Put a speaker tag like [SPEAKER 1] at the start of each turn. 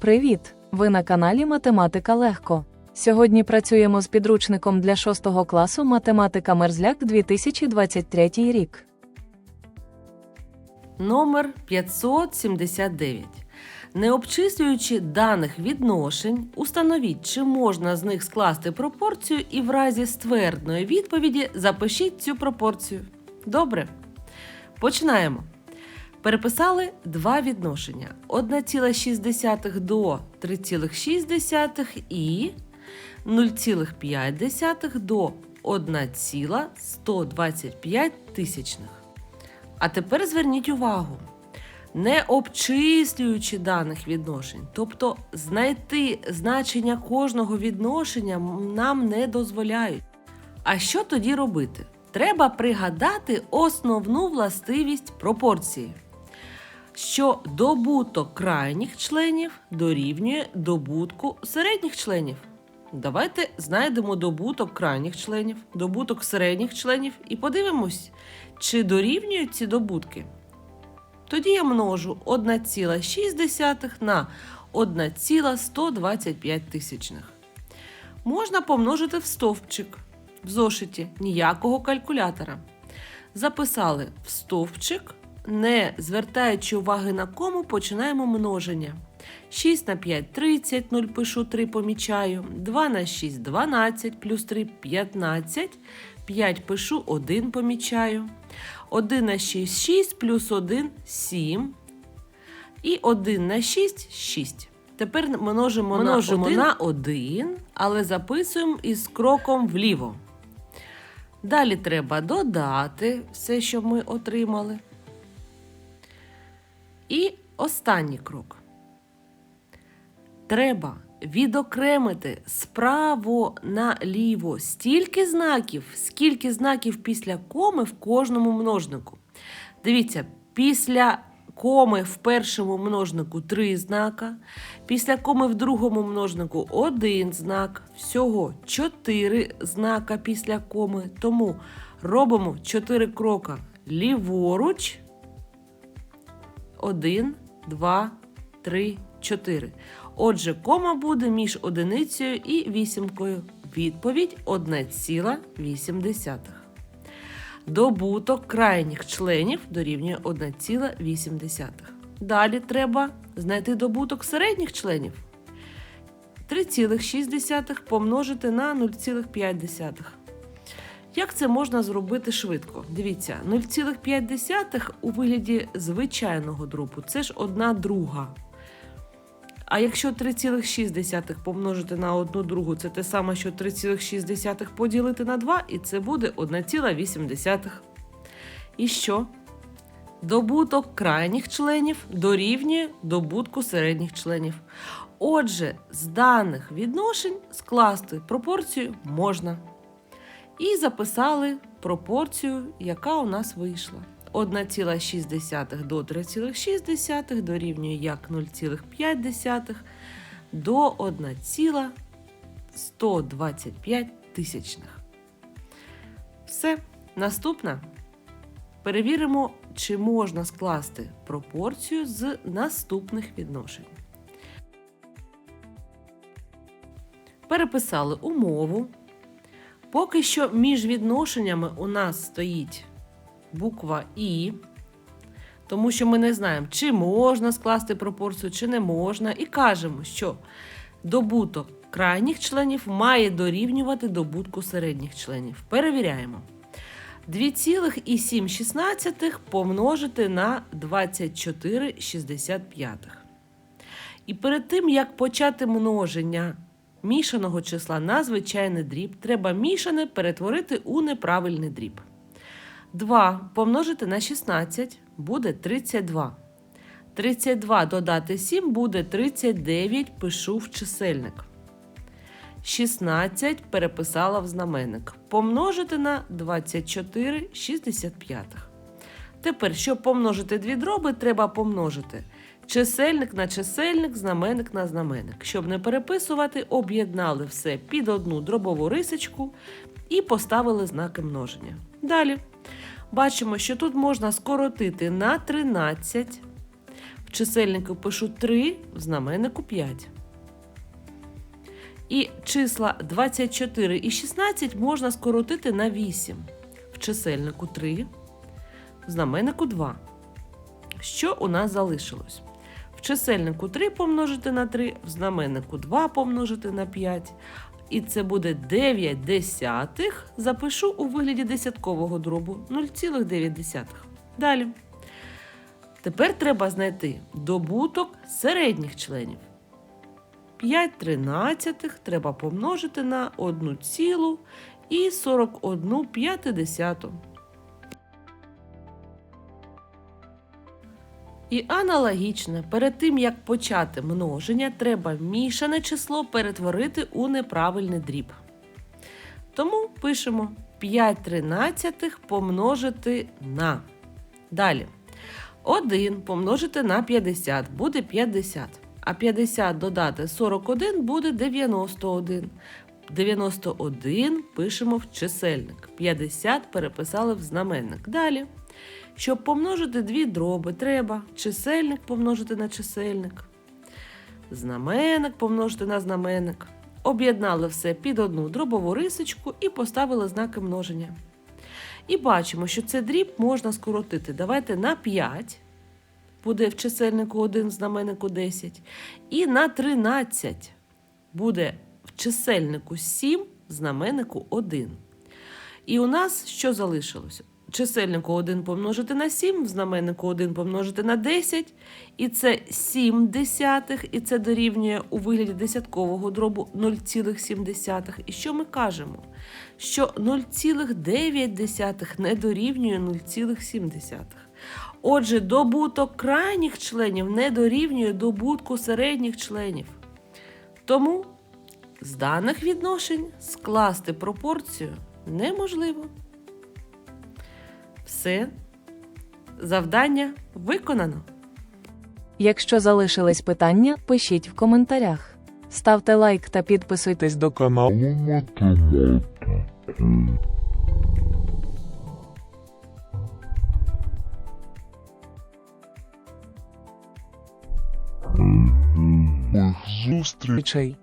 [SPEAKER 1] Привіт! Ви на каналі Математика Легко. Сьогодні працюємо з підручником для 6 класу Математика Мерзляк 2023 рік.
[SPEAKER 2] Номер 579. Не обчислюючи даних відношень, установіть, чи можна з них скласти пропорцію, і в разі ствердної відповіді запишіть цю пропорцію. Добре. Починаємо. Переписали два відношення: 1,6 до 3,6 і 0,5 до 1,125 тисячних. А тепер зверніть увагу. Не обчислюючи даних відношень, тобто знайти значення кожного відношення нам не дозволяють. А що тоді робити? Треба пригадати основну властивість пропорції, що добуток крайніх членів дорівнює добутку середніх членів. Давайте знайдемо добуток крайніх членів, добуток середніх членів і подивимось, чи дорівнюють ці добутки. Тоді я множу 1,6 на 1,125 тисячних. Можна помножити в стовпчик в зошиті ніякого калькулятора. Записали в стовпчик, не звертаючи уваги на кому, починаємо множення. 6 на 5 30, 0 пишу 3 помічаю. 2 на 6 12, плюс 3 15. 5 пишу 1 помічаю. 1 на 6 6, плюс 1 7. І 1 на 6 6. Тепер множимо,
[SPEAKER 3] Множимо
[SPEAKER 2] на 1, на 1, але записуємо із кроком вліво. Далі треба додати все, що ми отримали. І останній крок. Треба відокремити справо наліво стільки знаків, скільки знаків після коми в кожному множнику. Дивіться, після коми в першому множнику три знака, після коми в другому множнику один знак, всього чотири знака після коми. Тому робимо чотири крока ліворуч. Один, два, три, чотири. Отже, кома буде між одиницею і вісімкою. Відповідь 1,8. Добуток крайніх членів дорівнює 1,8. Далі треба знайти добуток середніх членів. 3,6 помножити на 0,5. Як це можна зробити швидко? Дивіться, 0,5 у вигляді звичайного дробу це ж одна друга. А якщо 3,6 помножити на 1 другу, це те саме, що 3,6 поділити на 2, і це буде 1,8. І що? Добуток крайніх членів дорівнює добутку середніх членів. Отже, з даних відношень скласти пропорцію можна. І записали пропорцію, яка у нас вийшла. 1,6 до 3,6 дорівнює як 0,5 до 1,125 тисячних. Все. Наступне. Перевіримо, чи можна скласти пропорцію з наступних відношень. Переписали умову. Поки що між відношеннями у нас стоїть буква І, тому що ми не знаємо, чи можна скласти пропорцію, чи не можна. І кажемо, що добуток крайніх членів має дорівнювати добутку середніх членів. Перевіряємо. 2,7 помножити на 24,65. І перед тим, як почати множення мішаного числа на звичайний дріб, треба мішане перетворити у неправильний дріб. 2 помножити на 16 буде 32. 32 додати 7 буде 39, пишу в чисельник. 16 переписала в знаменник. Помножити на 24 65. Тепер, щоб помножити дві дроби, треба помножити чисельник на чисельник, знаменник на знаменник. Щоб не переписувати, об'єднали все під одну дробову рисочку і поставили знаки множення. Далі бачимо, що тут можна скоротити на 13 В чисельнику пишу 3, в знаменнику 5. І числа 24 і 16 можна скоротити на 8. В чисельнику 3, в знаменнику 2. Що у нас залишилось? В чисельнику 3 помножити на 3, в знаменнику 2 помножити на 5. І це буде 9 десятих. Запишу у вигляді десяткового дробу 0,9. Далі. Тепер треба знайти добуток середніх членів. 5 тринадцятих треба помножити на 1 цілу і 41 п'ятидесяту. І аналогічно, перед тим як почати множення, треба мішане число перетворити у неправильний дріб. Тому пишемо 5 тринадцятих помножити на. Далі. 1 помножити на 50 буде 50. А 50 додати 41 буде 91. 91 пишемо в чисельник. 50 переписали в знаменник. Далі. Щоб помножити дві дроби, треба чисельник помножити на чисельник, знаменник помножити на знаменник. Об'єднали все під одну дробову рисочку і поставили знаки множення. І бачимо, що це дріб можна скоротити. Давайте на 5, буде в чисельнику 1, в знаменнику 10. І на 13 буде в чисельнику 7, в знаменнику 1. І у нас що залишилося? Чисельнику 1 помножити на 7, в знаменнику 1 помножити на 10, і це 7 десятих, і це дорівнює у вигляді десяткового дробу 0,7. І що ми кажемо? Що 0,9 не дорівнює 0,7. Отже, добуток крайніх членів не дорівнює добутку середніх членів. Тому з даних відношень скласти пропорцію неможливо. Все. Завдання виконано.
[SPEAKER 1] Якщо залишились питання, пишіть в коментарях. Ставте лайк та підписуйтесь до
[SPEAKER 3] каналу зустрічей.